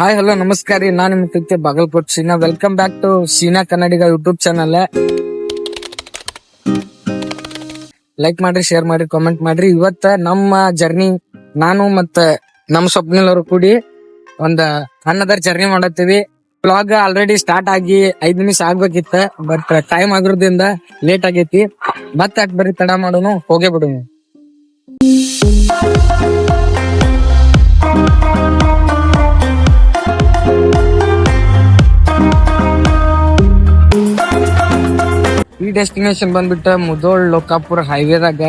Hi hello ನಮಸ್ಕಾರ ರೀ. ನಾನು ನಿಮ್ಮ Preeti Bagalkot Seena welcome back to Seena Kannadiga YouTube channel like ಮಾಡ್ರಿ ಶೇರ್ ಮಾಡ್ರಿ ಕಾಮೆಂಟ್ ಮಾಡ್ರಿ. ಇವತ್ತ ನಮ್ಮ ಜರ್ನಿ ನಾನು ಮತ್ತ ನಮ್ಮ ಸ್ವಪ್ನಿಲ್ ಅವರು ಕೂಡಿ ಒಂದ್ ಅನ್ನದರ್ ಜರ್ನಿ ಮಾಡತ್ತೀವಿ. ಬ್ಲಾಗ್ ಆಲ್ರೆಡಿ ಸ್ಟಾರ್ಟ್ ಆಗಿ ಐದ್ ನಿಮಿಷ ಆಗ್ಬೇಕಿತ್ತ ಬಟ್ ಟೈಮ್ ಆಗಿರೋದ್ರಿಂದ ಲೇಟ್ ಆಗೈತಿ. ಮತ್ತೆ ಬರೀ ತಡ ಮಾಡೋನು, ಹೋಗೇ ಬಿಡೋನು ಡೆಸ್ಟಿನೇಷನ್ ಬಂದ್ಬಿಟ್ಟ ಮುದೋಳ್ ಲೋಕಾಪುರ ಹೈವೇದಾಗ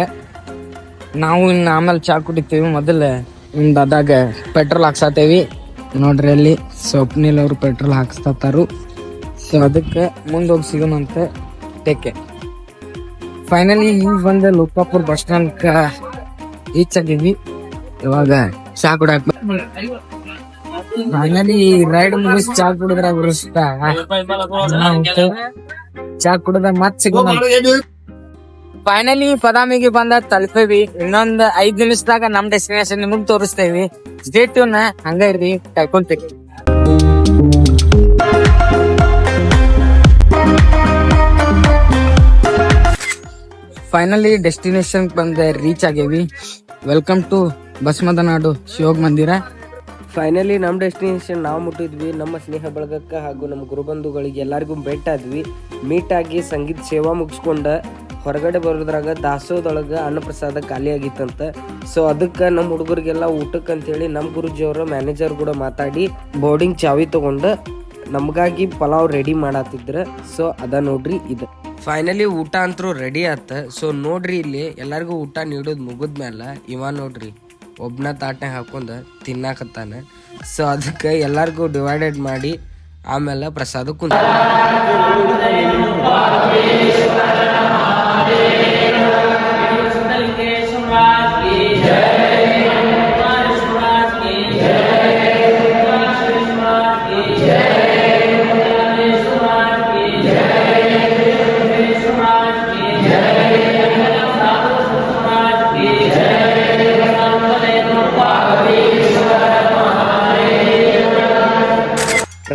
ನಾವು ಇನ್ನ ಆಮೇಲೆ ಚಾ ಕುಡಿತೀವಿ ಮೊದಲು. ಹಿಂದ್ ಅದಾಗ ಪೆಟ್ರೋಲ್ ಹಾಕ್ಸತೇವಿ. ನೋಡ್ರಿ ಅಲ್ಲಿ ಸ್ವಪ್ನಿಲ್ ಅವರು ಪೆಟ್ರೋಲ್ ಹಾಕ್ಸ್ತಾರು ಸೊ ಅದಕ್ಕೆ ಮುಂದೆ ಹೋಗಿ ಸಿಗೋಣಂತ ಟೇಕೆ ಫೈನಲಿ ಈಗ ಬಂದ ಲೋಕಾಪುರ್ ಬಸ್ ಸ್ಟ್ಯಾಂಡ್ ರೀಚ್ ಆಗಿದ್ವಿ ಇವಾಗ ಚಾ ಕುಡಾಕ್ ಫೈನಲಿ ರೈಡ್ ಮುಗಿಸ್ ಚಾ ಕುಡಿದ್ರೆ ಬರುಸ್ತ ಚಾ ಕುಡದ ಮತ್ ಸಿಗೋಣ ಫೈನಲಿ ಬದಾಮಿಗೆ ಬಂದ ತಲುಪೇವಿ ಇನ್ನೊಂದ್ ಐದ್ ನಿಮಿಷದಾಗ ನಮ್ ಡೆಸ್ಟಿನೇಷನ್ ನಿಮಗ್ ತೋರಿಸ್ತೇವಿ. ಸ್ಟೇಟ್ ಹಂಗ ಇರ್ರಿ ಕರ್ಕೊಂತೀವಿ ಫೈನಲಿ ಡೆಸ್ಟಿನೇಷನ್ ಬಂದ ರೀಚ್ ಆಗೇವಿ. ವೆಲ್ಕಮ್ ಟು ಬಸಮದನಾಡು ಶಿವಗ್ ಮಂದಿರ. ಫೈನಲಿ ನಮ್ಮ ಡೆಸ್ಟಿನೇಷನ್ ನಾವು ಮುಟ್ಟಿದ್ವಿ. ನಮ್ಮ ಸ್ನೇಹ ಬಳಗಕ್ಕೆ ಹಾಗೂ ನಮ್ಮ ಗುರುಬಂಧುಗಳಿಗೆ ಎಲ್ಲರಿಗೂ ಮೀಟ್ ಆಗಿ ಸಂಗೀತ ಸೇವಾ ಮುಗಿಸ್ಕೊಂಡ ಹೊರಗಡೆ ಬರೋದ್ರಾಗ ದಾಸೋದೊಳಗೆ ಅನ್ನಪ್ರಸಾದ ಖಾಲಿ ಆಗಿತ್ತಂತ. ಸೊ ಅದಕ್ಕೆ ನಮ್ಮ ಹುಡುಗರಿಗೆಲ್ಲ ಊಟಕ್ಕೆ ಅಂತೇಳಿ ನಮ್ಮ ಗುರುಜಿಯವರು ಮ್ಯಾನೇಜರ್ ಕೂಡ ಮಾತಾಡಿ ಬೋರ್ಡಿಂಗ್ ಚಾವಿ ತಗೊಂಡು ನಮಗಾಗಿ ಪಲಾವ್ ರೆಡಿ ಮಾಡತ್ತಿದ್ರ ಸೊ ಅದ ನೋಡ್ರಿ ಇದು. ಫೈನಲಿ ಊಟ ಅಂತರೂ ರೆಡಿ ಆತ. ಸೊ ನೋಡ್ರಿ ಇಲ್ಲಿ ಎಲ್ಲರಿಗೂ ಊಟ ನೀಡೋದು ಮುಗಿದ್ಮೇಲೆ ಇವ ನೋಡ್ರಿ. ಒಬ್ನ ತಾಟೆ ಹಾಕೊಂಡು ತಿನ್ನಾಕತ್ತಾನೆ. ಸೊ ಅದಕ್ಕೆ ಎಲ್ಲರಿಗೂ ಡಿವೈಡೆಡ್ ಮಾಡಿ ಆಮೇಲೆ ಪ್ರಸಾದ ಕುಂತ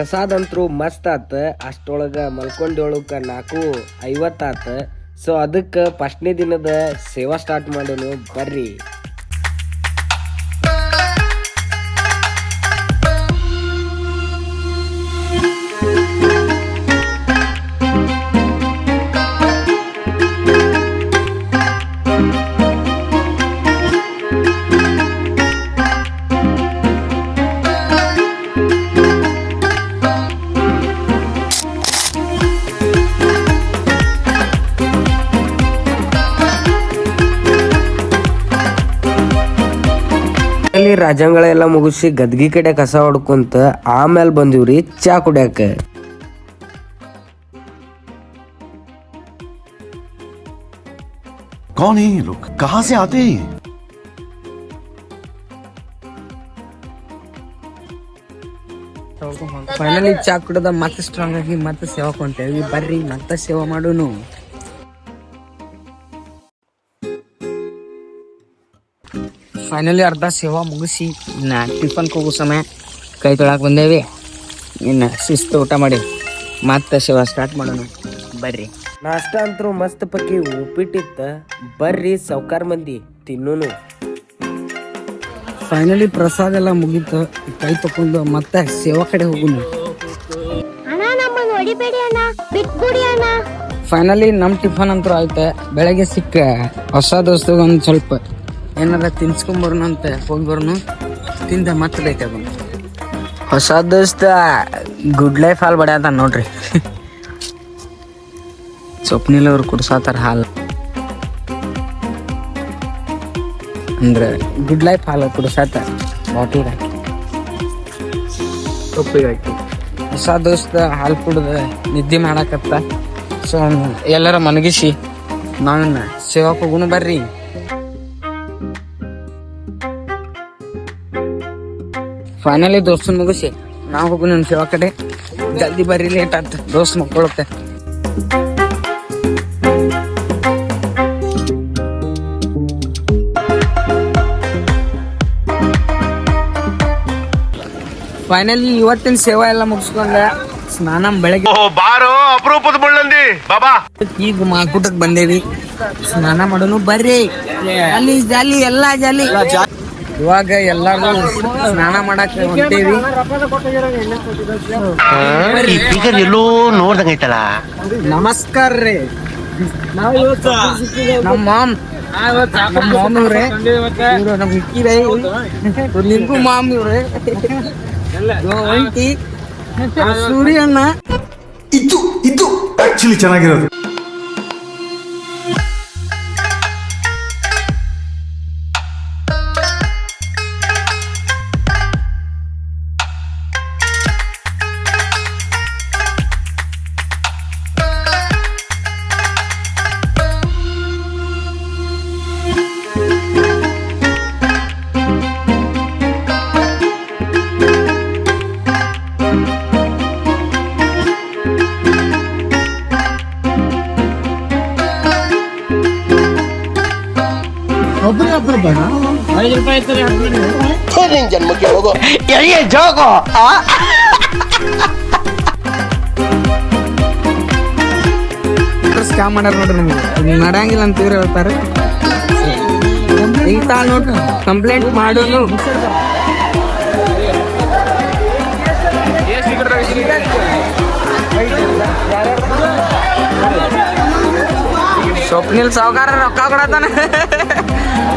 ಪ್ರಸಾದ್ ಅಂತರೂ ಮಸ್ತ್ ಆತ, ಅಷ್ಟೊಳಗ ಮಲ್ಕೊಂಡೇಳಕ್ಕ ನಾಲ್ಕು ಐವತ್ತಾತ. ಸೊ ಅದಕ್ಕೆ ಫಸ್ಟ್ನೇ ದಿನದ ಸೇವಾ ಸ್ಟಾರ್ಟ್ ಮಾಡೋನು ಬರ್ರಿ. ಅಲ್ಲಿ ರಾಜಂಗಳೆಲ್ಲ ಮುಗಿಸಿ ಗದ್ಗಿ ಕಡೆ ಕಸ ಹೊಡ್ಕೊಂತ ಆಮೇಲೆ ಬಂದಿವ್ರಿ ಚಾ ಕುಡ್ಯಾಕ कौन है ये लोग कहाँ से आते हैं ये? ಫೈನಲಿ ಚಾ ಕುಡ್ದ ಮತ್ತೆ ಸ್ಟ್ರಾಂಗ್ ಆಗಿ ಮತ್ತೆ ಸೇವಾ ಕೊಂತೇವಿ ಬರ್ರಿ ಮತ್ತೆ ಸೇವಾ ಮಾಡೋನು ಫೈನಲಿ ಅರ್ಧ ಸೇವಾ ಮುಗಿಸಿ ನಾ ಟಿಫನ್ ಹೋಗೋ ಸಮಯ. ಕೈ ತೊಳಕ್ ಬಂದೇವಿ. ಇನ್ನು ಶಿಸ್ತು ಊಟ ಮಾಡಿ. ಮತ್ತೆ ಸೇವಾ ಸ್ಟಾರ್ಟ್ ಮಾಡೋಣ. ಬರ್ರಿ. ನಾಷ್ಟ ಅಂತರೂ ಮಸ್ತ್ ಪಕ್ಕಿ ಉಪ್ಪಿಟ್ಟಿತ್ತ. ಬರ್ರಿ ಸೌಕಾರ ಮಂದಿ ತಿನ್ನೋನು. ಫೈನಲಿ ಪ್ರಸಾದ ಎಲ್ಲ ಮುಗೀತು. ಕೈ ತಕೊಂಡು ಮತ್ತೆ ಸೇವಾ ಕಡೆ ಹೋಗುನು. ಅಣ್ಣ ನಮ್ಮನ್ನ ಹೊಡಿಬೇಡಿ ಅಣ್ಣ. ಬಿಟ್ಬಿಡಿ ಅಣ್ಣ. ಫೈನಲಿ ನಮ್ಮ ಟಿಫನ್ ಅಂತೂ ಆಯ್ತು. ಬೆಳಗ್ಗೆ ಸಿಕ್ಕ ಹೊಸ ದೋಸ್ತ ಒಂದ್ ಸ್ವಲ್ಪ ಏನಾರ ತಿನ್ಸ್ಕೊಂಬರ್ನು ಅಂತ ಹೋಗಿ ಬರ್ನು. ತಿಂದ ಮತ್ತೆ ಬೇಕಾದ ಹೊಸ ದೋಸ್ತ ಗುಡ್ ಲೈಫ್ ಹಾಲ್ ಅಂತ ನೋಡ್ರಿ. ಸ್ವಪ್ನಿಲ್ ಅವ್ರು ಕುಡ್ಸಾತಾರ ಹಾಲ್. ಅಂದ್ರೆ ಗುಡ್ ಲೈಫ್ ಹಾಲು ಕುಡ್ಸಾತ ಬಾಟಲ್ ಹಾಕಿ. ಸೊಪ್ಪಿಗೆ ಹಾಕಿ. ಹೊಸ ದೋಸ್ತ ಹಾಲು ಕುಡ್ದ ನಿದ್ದೆ ಮಾಡಕತ್ತ. ಸೊ ಎಲ್ಲರ ಮನಗಿಸಿ ನಾನು ಸೇವಾಕ್ ಗುಣ ಬರ್ರಿ. ಫೈನಲಿ ದೋಸ್ತನ್ ಮುಗಿಸಿ. ನಾವು ಹೋಗು ನನ್ನ ಸೇವಾ ಕಡೆ. ಜಲ್ದಿ ಬರ್ರಿ ಲೇಟ್ ಆತ. ದೋಸ್ತ್ ಮಕ್ಕೊಳತ್ತೆ. ಫೈನಲಿ ಇವತ್ತಿನ ಸೇವಾ ಎಲ್ಲ ಮುಗಿಸ್ಕೊಂಡೆ. ಸ್ನಾನ ಬೆಳಗ್ಗೆ ಬಾರೋ ಅಪರೂಪದ ಮುಳ್ಳಂದಿ. ಬಾಬಾ. ಈಗ ಮಾರ್ಕೂಟಕ್ ಬಂದೇವಿ. ಸ್ನಾನ ಮಾಡೋನು ಬರ್ರಿ. ಅಲ್ಲಿ ಜಾಲಿ ಎಲ್ಲಾ ಜಾಲಿ ಇವಾಗ ಎಲ್ಲಾರು ಸ್ನಾನ ಮಾಡಕ್ ಹೊಂಟೇವಿ. ಎಲ್ಲೋ ನೋಡ್ದಂಗೈತಲ್ಲ ನಮಸ್ಕಾರ ರೀ. ನಮ್ಮ ಮಾಮ್ ನಮ್ಮ ಮಾಮ್ ಇವ್ರೆ ಇವ್ರು ನಮ್ ಹಿಕ್ಕಿರೇ ನಿಮ್ಗೂ ಮಾಮ್ ಇವ್ರೆ. ಇವ ಒಂಟಿ. ಆ ಸೂರ್ಯಣ್ಣ. ಇದು ಇದು ಆಕ್ಚುಲಿ ಚೆನ್ನಾಗಿರೋದು. ಸ್ಕ್ಯಾಮ್ ಮಾಡ್ಯಾರ ನೋಡ್ರಿ ನಿಮ್ಗೆ. ನಡಂಗಿಲ್ಲ ಅಂತ ಇವ್ರು ಹೇಳ್ತಾರೆ. ಈಗ ತಾ ನೋಡ್ರಿ ಕಂಪ್ಲೇಂಟ್ ಮಾಡೋನು. ಸ್ವಪ್ನಿಲ್ ಸಾವುಕಾರ ರೊಕ್ಕ ಕೊಡತಾನ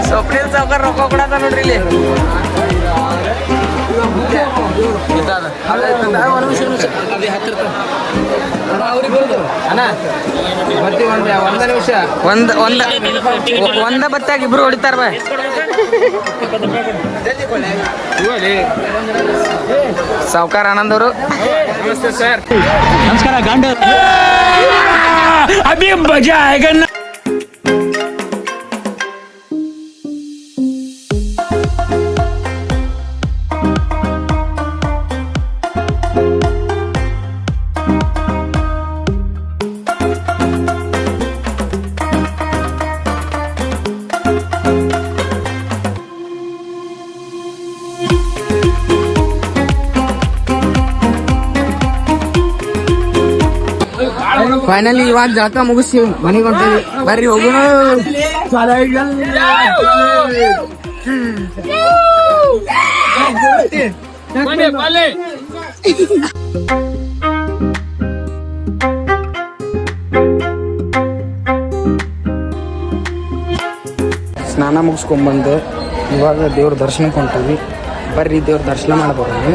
ಸ್ವಪ್ನಿಲ್ ಸಾವುಕಾರ ರೊಕ್ಕ ಕೊಡದ ನೋಡ್ರಿ ಇಲ್ಲಿ. ಒಂದ ನಿಮಿಷ, ಒಂದ. ಒಂದ್ ಒಂದ ಬತ್ತಾಗ ಇಬ್ರು ಹೊಡಿತಾರ ಬಾ. ಸಾವುಕಾರ ಆನಂದ್ ಅವರು. ಫೈನಲಿ ಇವಾಗ ಜಳಕ ಮುಗಿಸಿ ಮನೆಗೆ ಹೊಂಟೀವಿ. ಬರ್ರಿ ಹೋಗೋಣ ಸ್ನಾನ ಮುಗಿಸ್ಕೊಂಡ್ಬಂದು ಇವಾಗ ದೇವ್ರ ದರ್ಶನಕ್ಕೆ ಹೊಂಟೀವಿ. ಬರ್ರಿ ದೇವ್ರ ದರ್ಶನ ಮಾಡ್ಬರೋಣ.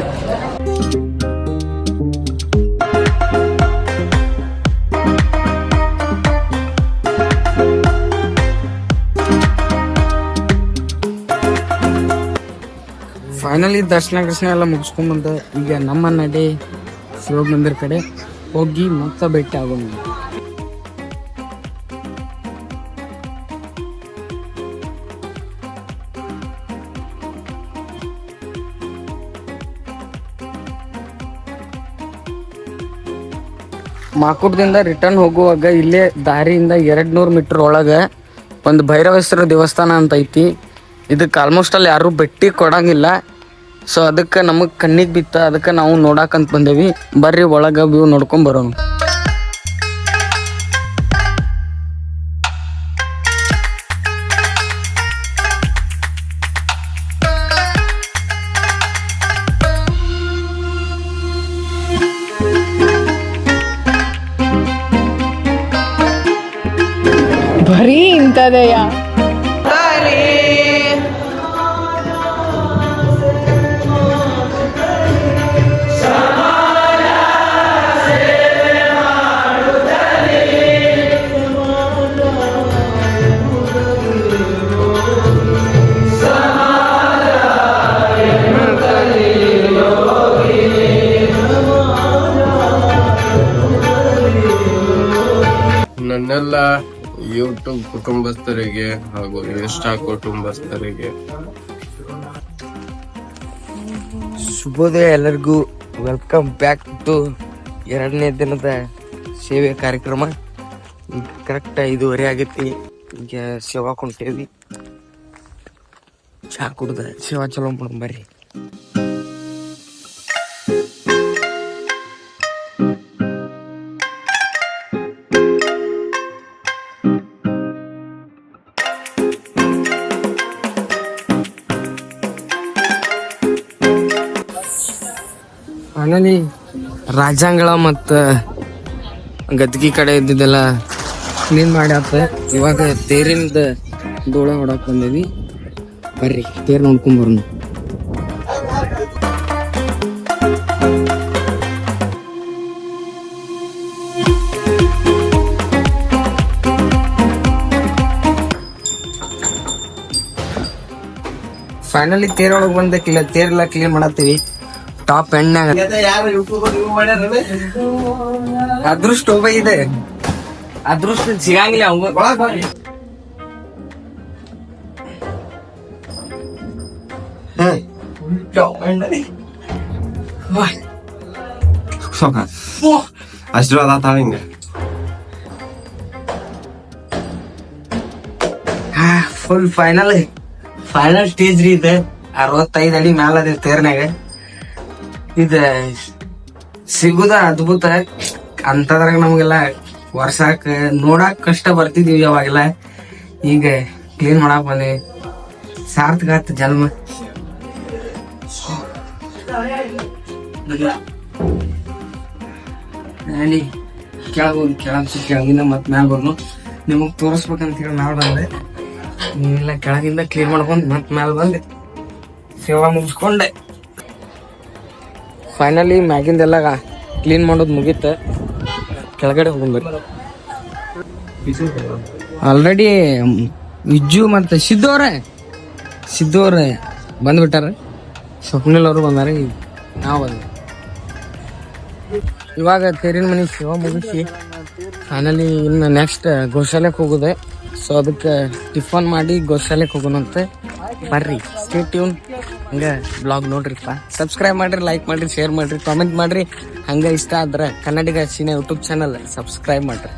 ಫೈನಲಿ ದರ್ಶನ ಕೃಷ್ಣ ಎಲ್ಲ ಮುಗಿಸ್ಕೊಂಡ್ಬಂದ ಈಗ ನಮ್ಮ ನಡೆ ಶಿವಗ್ ಮಂದಿರ ಕಡೆ ಹೋಗಿ ಮತ್ತೆ ಭೇಟಿ ಆಗೋಣ. ಮಾಕುಟದಿಂದ ರಿಟರ್ನ್ ಹೋಗುವಾಗ ಇಲ್ಲೇ ದಾರಿಯಿಂದ ಎರಡ್ ನೂರು ಮೀಟರ್ ಒಳಗ ಒಂದು ಭೈರವೇಶ್ವರ ದೇವಸ್ಥಾನ ಅಂತ ಐತಿ. ಇದಕ್ಕೆ ಆಲ್ಮೋಸ್ಟ್ ಅಲ್ಲಿ ಯಾರು ಭೇಟಿ ಕೊಡಂಗಿಲ್ಲ. ಸೊ ಅದಕ್ಕೆ ನಮಗೆ ಕಣ್ಣಿಗೆ ಬಿತ್ತ, ಅದಕ್ಕೆ ನಾವು ನೋಡಾಕಂತ ಬಂದೇವಿ. ಬರ್ರಿ, ಒಳಗೆ ವ್ಯೂ ನೋಡ್ಕೊಂಡ್ ಬರೋಣ. ಬರೀ ಇಂಥದೆಯಾ? ಯೂಟ್ಯೂಬ್ ಕುಟುಂಬಸ್ಥರಿಗೆ ಹಾಗೂ ಇನ್ಸ್ಟಾ ಕುಟುಂಬಸ್ಥರಿಗೆ. ಶುಭೋದಯ ಎಲ್ಲರಿಗೂ. ವೆಲ್ಕಮ್ ಬ್ಯಾಕ್ ಟು ಎರಡನೇ ದಿನದ ಸೇವೆ ಕಾರ್ಯಕ್ರಮ. ಕರೆಕ್ಟ್ ಐದುವರೆ ಆಗೈತಿ. ಈಗ ಸೇವಾ ಕುಂಟೇವಿ ಚಹಾ ಕುಡ್ದ, ಸೇವಾ ಚಲೋ ಬರ್ರಿ. ಫೈನಲಿ ರಾಜಾಂಗಳ ಮತ್ತ ಗದ್ಗಿ ಕಡೆ ಇದ್ದಿದ್ದೆಲ್ಲ ಕ್ಲೀನ್ ಮಾಡ್ಯಾತ ಇವಾಗ ತೇರಿನ ಧೂಳ ಹೊಡಕ್ ಬಂದೇವಿ. ಬರ್ರಿ, ತೇರ್ ನೋಡ್ಕೊಂಡ್ ಬರ್ನು ಫೈನಲಿ ತೇರೊಳಗೆ ಬಂದಕ್ಕಿಲ್ಲ ತೇರೆಲ್ಲ ಕ್ಲೀನ್ ಮಾಡತ್ತೀವಿ. ಟಾಪ್ ಎಣ್ಣೆ. ಅದೃಷ್ಟ ಒಬ್ಬ ಇದೆ. ಅದೃಷ್ಟ ಸಿಗಂಗಿಲ್ಲ ಅವ ಆಶೀರ್ವಾದ ಆತಾಳ ಹಿಂಗ. ಫುಲ್ ಫೈನಲ್ ಫೈನಲ್ ಸ್ಟೇಜ್ ರೀ ಇದೆ. ಅರವತ್ತೈದು ಅಡಿ ಮ್ಯಾಲ ಅದೇ ತೇರ್ನಾಗ ಇದ ಸಿಗುದ ಅದ್ಭುತ. ಅಂತದ್ರಾಗ ನಮಗೆಲ್ಲ ವರ್ಷಕ್ಕೆ ನೋಡಾಕ್ ಕಷ್ಟ ಬರ್ತಿದೀವಿ ಅವಾಗೆಲ್ಲ ಈಗ ಕ್ಲೀನ್ ಮಾಡಕ್ ಬಂದ್ವಿ. ಸಾರ್ಥಕ ಆತ ಜನ್ಮ. ಅಲ್ಲಿ ಕೆಳಗೆ ಹೋಗಿ ಕೆಳಗ್ ಕೆಳಗಿಂದ ಮತ್ತೆ ಮ್ಯಾಲ ಬರ್ನು ನಿಮಗ್ ತೋರಿಸ್ಬೇಕಂತ ಹೇಳಿ ನಾವ್ ಬಂದೆ. ನೀವೆಲ್ಲ ಕೆಳಗಿಂದ ಕ್ಲೀನ್ ಮಾಡ್ಕೊಂಡು ಮತ್ ಮ್ಯಾಲ ಬಂದೆ ಸೇವಾ ಮುಗಿಸ್ಕೊಂಡೆ. ಫೈನಲಿ ಮ್ಯಾಗಿಂದೆಲ್ಲ ಕ್ಲೀನ್ ಮಾಡೋದು ಮುಗೀತು. ಕೆಳಗಡೆ ಹೋಗ್ಬೇಕು ಆಲ್ರೆಡಿ ವಿಜ್ಜು ಮತ್ತು ಸಿದ್ದು ಅವ್ರೆ. ಬಂದ್ಬಿಟ್ಟಾರ. ಸ್ವಪ್ನಿಲ್ ಅವರು ಬಂದಾರೆ. ನಾವು ಇವಾಗ ತೇರಿನ ಮನೆ ಶಿವ ಮುಗಿಸಿ. ಫೈನಲಿ ಇನ್ನು ನೆಕ್ಸ್ಟ್ ಗೋಶಾಲೆಗೆ ಹೋಗುದೆ. ಸೊ ಅದಕ್ಕೆ ಟಿಫನ್ ಮಾಡಿ ಗೋಶಾಲೆಗೆ ಹೋಗೋಣಂತೆ. ಬರ್ರಿ ಸ್ಟೇಟ್ಯೂನ್ ಹಂಗ ಬ್ಲಾಗ್ ನೋಡ್ರಿಪ್ಪ. ಸಬ್ಸ್ಕ್ರೈಬ್ ಮಾಡ್ರಿ ಲೈಕ್ ಮಾಡ್ರಿ ಶೇರ್ ಮಾಡ್ರಿ ಕಾಮೆಂಟ್ ಮಾಡ್ರಿ. ಹಂಗೆ ಇಷ್ಟ ಆದ್ರೆ Kannadiga cine YouTube channel subscribe ಮಾಡ್ರಿ.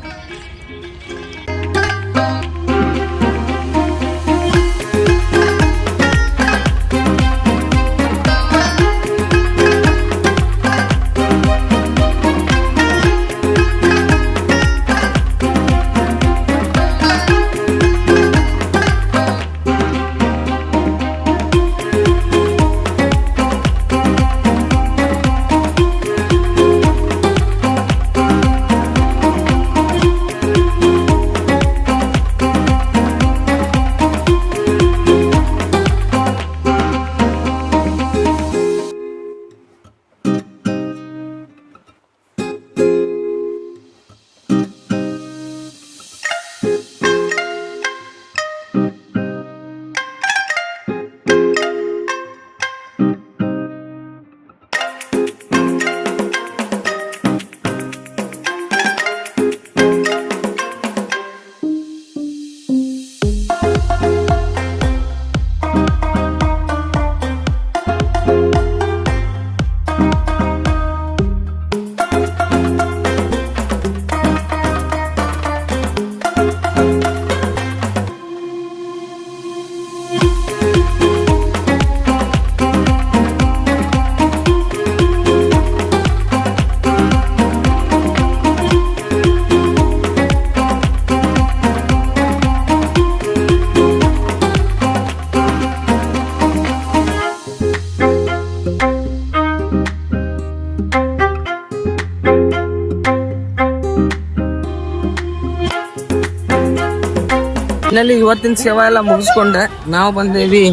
ಇವತ್ತಿನ ಸೇವಾ ಎಲ್ಲ ಮುಗಿಸ್ಕೊಂಡೆ ನಾವು ಬಂದೇವಿ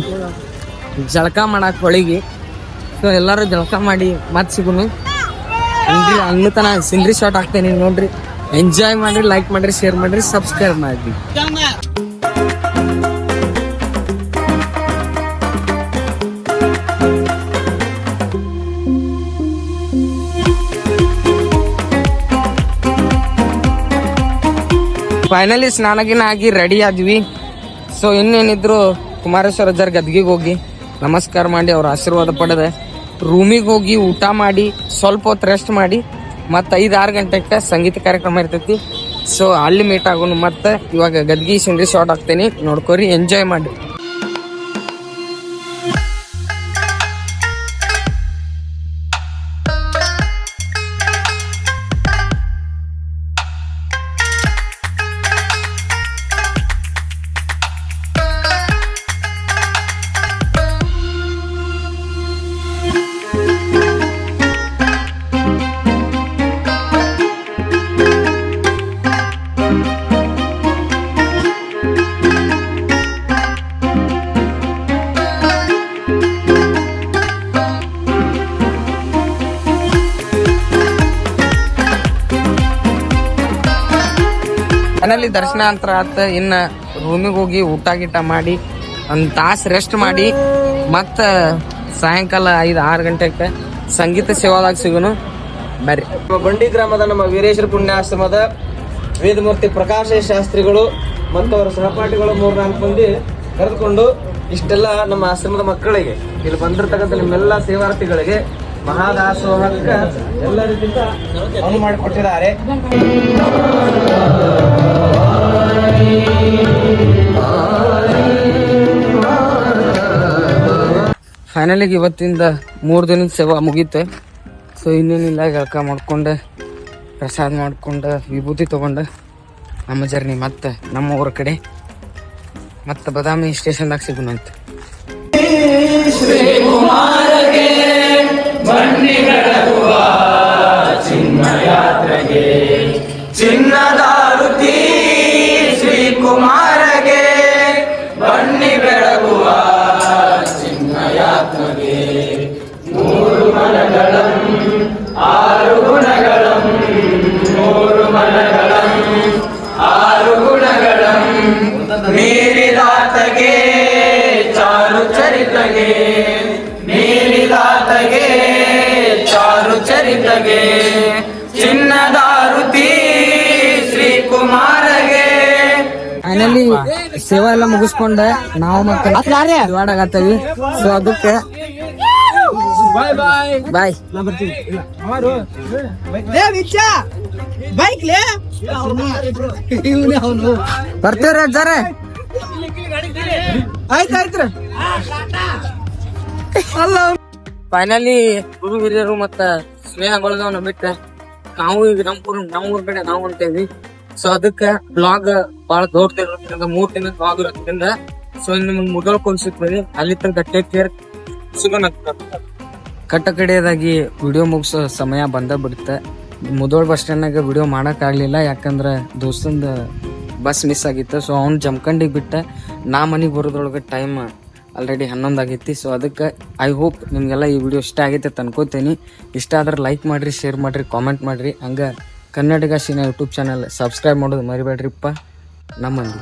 ಜಳಕ ಮಾಡಕ್ ಹೊಳಿಗೆ. ಸೊ ಎಲ್ಲರೂ ಜಳಕ ಮಾಡಿ ಮತ್ ಸಿಗುನು. ಅಂದ್ರಿ ಅನ್ನತನ ಸಿಂದ್ರಿ ಶಾರ್ಟ್ ಹಾಕ್ತೇನೆ ನೋಡ್ರಿ. ಎಂಜಾಯ್ ಮಾಡ್ರಿ ಲೈಕ್ ಮಾಡ್ರಿ ಶೇರ್ ಮಾಡ್ರಿ ಸಬ್ಸ್ಕ್ರೈಬ್ ಮಾಡ್ರಿ. ಫೈನಲಿ ಸ್ನಾನಗಿನ ಆಗಿ ರೆಡಿ ಆದ್ವಿ. ಸೊ ಇನ್ನೇನಿದ್ರು ಕುಮಾರೇಶ್ವರ ಅಜ್ಜರ್ ಗದ್ಗಿಗೆ ಹೋಗಿ ನಮಸ್ಕಾರ ಮಾಡಿ, ಅವ್ರ ಆಶೀರ್ವಾದ ಪಡೆದೆ. ರೂಮಿಗೆ ಹೋಗಿ ಊಟ ಮಾಡಿ, ಸ್ವಲ್ಪ ಹೊತ್ತು ರೆಸ್ಟ್ ಮಾಡಿ ಮತ್ತೆ ಐದು ಆರು ಗಂಟೆಗೆ ಸಂಗೀತ ಕಾರ್ಯಕ್ರಮ ಇರ್ತೈತಿ. ಸೊ ಅಲ್ಲಿ ಮೀಟ್ ಆಗೋಣ ಮತ್ತೆ ಇವಾಗ ಗದ್ಗಿ ಸಿಂಡ್ರಿ ಶಾರ್ಟ್ ಹಾಕ್ತೇನೆ. ನೋಡ್ಕೊರಿ ಎಂಜಾಯ್ ಮಾಡಿ. ದರ್ಶನ ಅಂತರ ಆತ ಇನ್ನ ರೂಮಿಗೆ ಹೋಗಿ ಊಟ ಗೀಟ ಮಾಡಿ ಒಂದ್ ತಾಸ್ ರೆಸ್ಟ್ ಮಾಡಿ ಮತ್ತ ಸಾಯಂಕಾಲ ಐದು ಆರು ಗಂಟೆಗೆ ಸಂಗೀತ ಸೇವಾದಾಗ ಸಿಗುನು ಬರ್ರಿ. ಬಂಡಿ ಗ್ರಾಮದ ನಮ್ಮ ವೀರೇಶ್ವರ ಪುಣ್ಯಾಶ್ರಮದ ವೇದಮೂರ್ತಿ ಪ್ರಕಾಶ ಶಾಸ್ತ್ರಿಗಳು ಮತ್ತು ಅವರ ಸಹಪಾಠಿಗಳು ಮೂರ್ನಾಲ್ಕು ಮಂದಿ ಕರೆದುಕೊಂಡು ಇಷ್ಟೆಲ್ಲ ನಮ್ಮ ಆಶ್ರಮದ ಮಕ್ಕಳಿಗೆ, ಇಲ್ಲಿ ಬಂದಿರತಕ್ಕಂಥ ನಿಮ್ಮೆಲ್ಲ ಸೇವಾರ್ಥಿಗಳಿಗೆ ಮಹಾದಾಸೋಹಕ್ಕೆ ಎಲ್ಲ ರೀತಿಯಿಂದ ಮಾಡಿಕೊಟ್ಟಿದ್ದಾರೆ ಫೈನಲಿ ಇವತ್ತಿಂದ ಮೂರು ದಿನದ ಸೇವಾ ಮುಗೀತೆ. ಸೊ ಇನ್ನೇನಿಲ್ಲ ಗಳಕ ಮಾಡ್ಕೊಂಡು, ಪ್ರಸಾದ ಮಾಡ್ಕೊಂಡು, ವಿಭೂತಿ ತೊಗೊಂಡೆ. ನಮ್ಮ ಜರ್ನಿ ಮತ್ತೆ ನಮ್ಮ ಊರ ಕಡೆ. ಮತ್ತೆ ಬದಾಮಿ ಸ್ಟೇಷನ್ದಾಗ ಸಿಗೋಣಂತ ಕುಮಾರಗೆ ಬನ್ನಿ ಬೆಳಗುವ ಚಿನ್ನಯಾತ್ಮಗೆ. ಮೂರು ಮನಗಳಂ ಆರು ಗುಣಗಳಂ ಮೂರು ಮನಗಳಂ ಆರು ಗುಣಗಳಂ. ನೀರಿದಾತಗೆ ಚಾರು ಚರಿತಗೆ ನೀರಿದಾತಗೆ ಚಾರು ಚರಿತಗೆ ಚಿನ್ನದ ಫೈನಲಿ ಸೇವಾ ಎಲ್ಲ ಮುಗಿಸ್ಕೊಂಡ. ನಾವು ಮತ್ತೆ ಆಗತ್ತವಿ ಸೊ ಅದಕ್ಕೆ ಬಾಯ್ ಬಾಯ್ ಬರ್ತೀವ್ರಿ ಅಜ್ಜಾರ. ಫೈನಲಿ ಗುರು ಹಿರಿಯರು ಮತ್ತ ಸ್ನೇಹಗೊಳದವನ್ನ ಬಿಟ್ಟ. ನಾವು ಈಗ ನಮ್ಮ ಊರು ನಮ್ಮ ಊರ್ ಕಡೆ ನಾವು ಅಂತೇವಿ ಸೊ ಅದಕ್ಕ ಬ್ಲಾಗ್ ಬಹಳ ದೊಡ್ಡ ಮೂರ್ ದಿನ ಬ್ಲಾಗ್ ಇರೋದ್ರಿಂದ ಸೊ ನಿಮ್ಗೆ ಮೊದಲು ಕೊಲ್ಸಿದ್ವಿ ಅಲ್ಲಿ ತನಕ ಟೇಕ್ ಕೇರ್ ಸುಗನ್ ಕಟ್ಟ ಕಡೆಯದಾಗಿ ವಿಡಿಯೋ ಮುಗಿಸೋ ಸಮಯ ಬಂದ ಬಿಡುತ್ತೆ. ಮುದೋಳ್ ಬಸ್ ಸ್ಟ್ಯಾಂಡ್ನಾಗ ವಿಡಿಯೋ ಮಾಡೋಕ್ಕಾಗಲಿಲ್ಲ ಯಾಕಂದ್ರೆ ದೋಸ್ತಂದು ಬಸ್ ಮಿಸ್ ಆಗಿತ್ತು. ಸೊ ಅವ್ನು ಜಮ್ಕಂಡಿಗೆ ಬಿಟ್ಟೆ. ನಾ ಮನೆಗೆ ಬರೋದ್ರೊಳಗೆ ಟೈಮ್ ಆಲ್ರೆಡಿ ಹನ್ನೊಂದು ಆಗೈತಿ. ಸೊ ಅದಕ್ಕೆ ಐ ಹೋಪ್ ನಿಮಗೆಲ್ಲ ಈ ವಿಡಿಯೋ ಇಷ್ಟ ಆಗೈತೆ ಅಂತ ಇಷ್ಟ ಆದ್ರೆ ಲೈಕ್ ಮಾಡಿರಿ ಶೇರ್ ಮಾಡಿರಿ ಕಾಮೆಂಟ್ ಮಾಡಿರಿ. ಹಂಗ ಕನ್ನಡಿಗ ಸಿನ ಯೂಟ್ಯೂಬ್ ಚಾನಲ್ ಸಬ್ಸ್ಕ್ರೈಬ್ ಮಾಡೋದು ಮರಿಬೇಡ್ರಿಪ್ಪ. ನಮ್ಮಂದಿ.